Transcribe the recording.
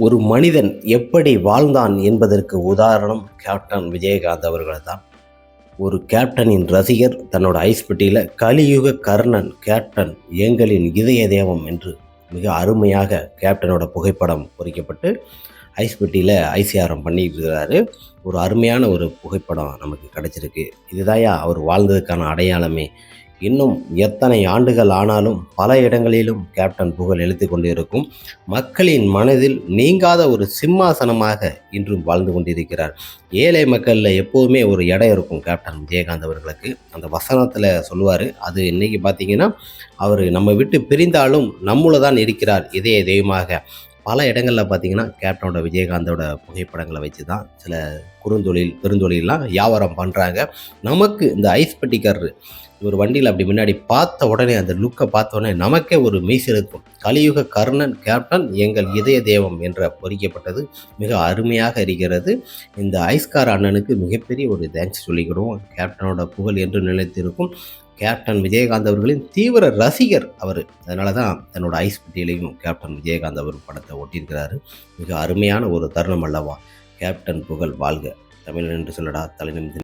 ஒரு மனிதன் எப்படி வாழ்ந்தான் என்பதற்கு உதாரணம் கேப்டன் விஜயகாந்த் அவர்கள் தான் ஒரு கேப்டனின் ரசிகர் தன்னோட ஐஸ் பெட்டியில் கலியுக கர்ணன் கேப்டன் எங்களின் இதய தேவம் என்று மிக அருமையாக கேப்டனோட புகைப்படம் பொறிக்கப்பட்டு ஐஸ் பெட்டியில் ஐசிஆரம் பண்ணிட்டு இருக்கிறாரு ஒரு அருமையான ஒரு புகைப்படம் நமக்கு கிடைச்சிருக்கு. இதுதாயா அவர் வாழ்ந்ததுக்கான அடையாளமே இன்னும் எத்தனை ஆண்டுகள் ஆனாலும் பல இடங்களிலும் கேப்டன் புகழ் எழுத்து கொண்டிருக்கும். மக்களின் மனதில் நீங்காத ஒரு சிம்மாசனமாக இன்றும் வாழ்ந்து கொண்டிருக்கிறார். ஏழை மக்களில் எப்போதுமே ஒரு இடம் இருக்கும் கேப்டன் விஜயகாந்த் அவர்களுக்கு. அந்த வசனத்தில் சொல்லுவார் அது இன்றைக்கி பார்த்தீங்கன்னா அவர் நம்ம விட்டு பிரிந்தாலும் நம்மளை தான் இருக்கிறார் இதே தெய்வமாக. பல இடங்களில் பார்த்தீங்கன்னா கேப்டனோட விஜயகாந்தோட புகைப்படங்களை வச்சு தான் சில குறுந்தொழில் பெருந்தொழிலாம் வியாபாரம் பண்ணுறாங்க நமக்கு இந்த ஐஸ் பெட்டிக்கர் ஒரு வண்டியில் அப்படி முன்னாடி பார்த்த உடனே அந்த லுக்கை பார்த்த உடனே நமக்கே ஒரு மெய்சிருக்கும் கலியுக கர்ணன் கேப்டன் எங்கள் இதய தேவம் என்ற பொறிக்கப்பட்டது மிக அருமையாக இருக்கிறது. இந்த ஐஸ்கார் அண்ணனுக்கு மிகப்பெரிய ஒரு தேங்க்ஸ் சொல்லிக்கிடுவோம் கேப்டனோட புகழ் என்று நிலைத்திருக்கும். கேப்டன் விஜயகாந்த் அவர்களின் தீவிர ரசிகர் அவர். அதனால தான் தன்னோட ஐஸ் பெட்டியிலையும் கேப்டன் விஜயகாந்த் அவர் படத்தை ஒட்டியிருக்கிறாரு. மிக அருமையான ஒரு தருணம் அல்லவா? கேப்டன் புகழ் வாழ்க. தமிழன் என்று சொல்லடா தலைநிமிந்து